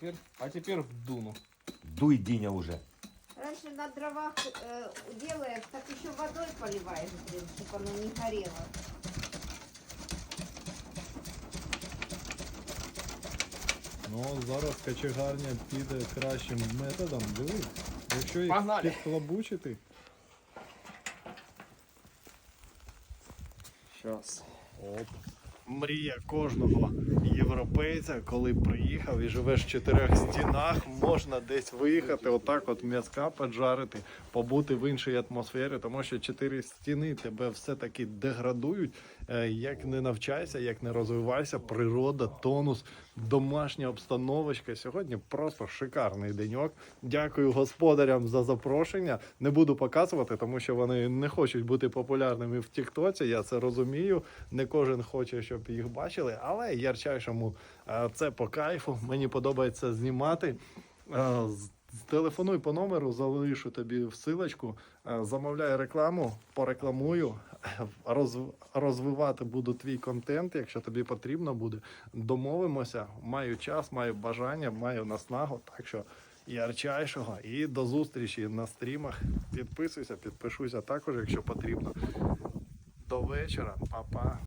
теперь, а теперь в дуну. Дуй, Диня, уже. Раньше на дровах э, делаешь, так еще водой поливаешь, блин, чтобы оно не горело. Ну, зараз качегарня піде кращим методом. Дивись, якщо їх Погнали. підхлобучити, Сейчас. Оп. Мрія кожного європейця, коли приїхав і живеш в чотирьох стінах, можна десь виїхати, отак от м'язка поджарити, побути в іншій атмосфері, тому що чотири стіни тебе все-таки деградують. Е, Як не навчайся, як не розвивайся, природа, тонус, домашня обстановочка. Сьогодні просто шикарний деньок. Дякую господарям за запрошення. Не буду показувати, тому що вони не хочуть бути популярними в Тіктоці. Я це розумію. Не кожен хоче, щоб їх бачили, але ярчайшому е, це по кайфу. Мені подобається знімати. Е, Телефонуй по номеру, залишу тобі всилочку, е, замовляй рекламу, порекламую, роз, розвивати буду твій контент, якщо тобі потрібно буде. Домовимося, маю час, маю бажання, маю наснагу. Так що ярчайшого і до зустрічі на стрімах. Підписуйся, підпишуйся також, якщо потрібно. До вечора, Па-па.